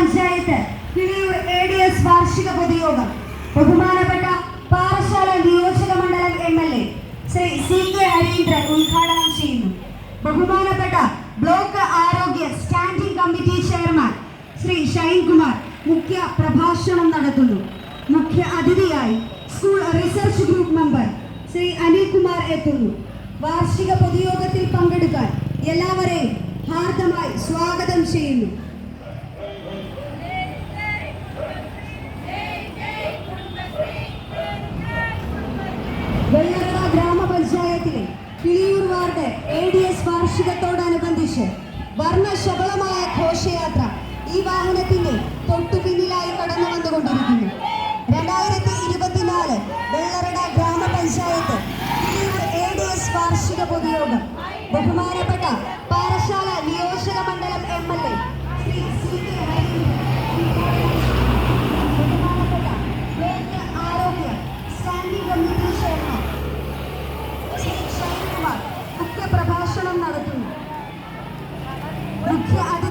ഗ്രാമപഞ്ചായത്ത് Kiliyoor A D S വാർഷിക പൊതുയോഗം. ബഹുമാനപ്പെട്ട പാറശാല നിയോജക മണ്ഡലം M L A Shri C K Harindran ഉദ്ഘാടനം ചെയ്യുന്നു. ബഹുമാനപ്പെട്ട ബ്ലോക്ക് ആരോഗ്യ standing committee chairman Shri Shainkumar മുഖ്യ പ്രഭാഷണം നടത്തുന്നു. മുഖ്യ അതിഥിയായി school research group member Shri Anilkumar എത്തുന്നു. വാർഷിക പൊതുയോഗത്തിൽ പങ്കെടുക്കാൻ എല്ലാവരെയും ഹാർദമായി സ്വാഗതം ചെയ്യുന്നു. വാർഡ് എ ഡി എസ് വാർഷികത്തോടനുബന്ധിച്ച് വർണശബളമായ ഘോഷയാത്ര ഈ വാഹനത്തിന്റെ തൊട്ടു പിന്നിലായി കടന്നു വന്നുകൊണ്ടിരിക്കുന്നു. രണ്ടായിരത്തി ഇരുപത്തിനാല് വെള്ളറട ഗ്രാമപഞ്ചായത്ത് എ ഡി എസ് വാർഷിക പൊതുയോഗം. ബഹുമാനപ്പെട്ട പാറശാല I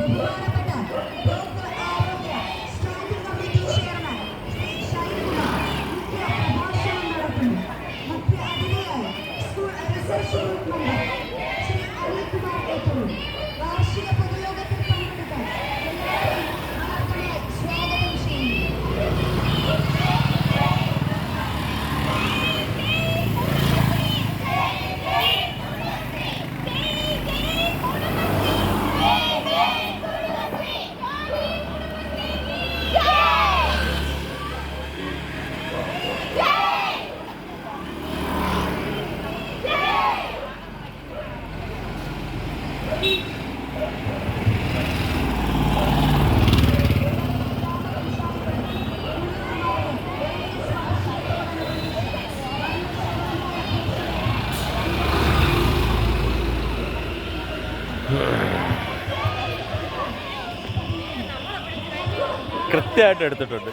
ബഹുമാനപ്പെട്ട ബ്ലോക്ക് ആരോഗ്യ standing committee chairman Shri Shainkumar മുഖ്യ പ്രഭാഷണം നടത്തുന്നു മുഖ്യ അതിഥിയായി സ്കൂൾ റിസർച്ച് ഗ്രൂപ്പ് മെമ്പർ കൃത്യമായിട്ട് എടുത്തിട്ടുണ്ട്.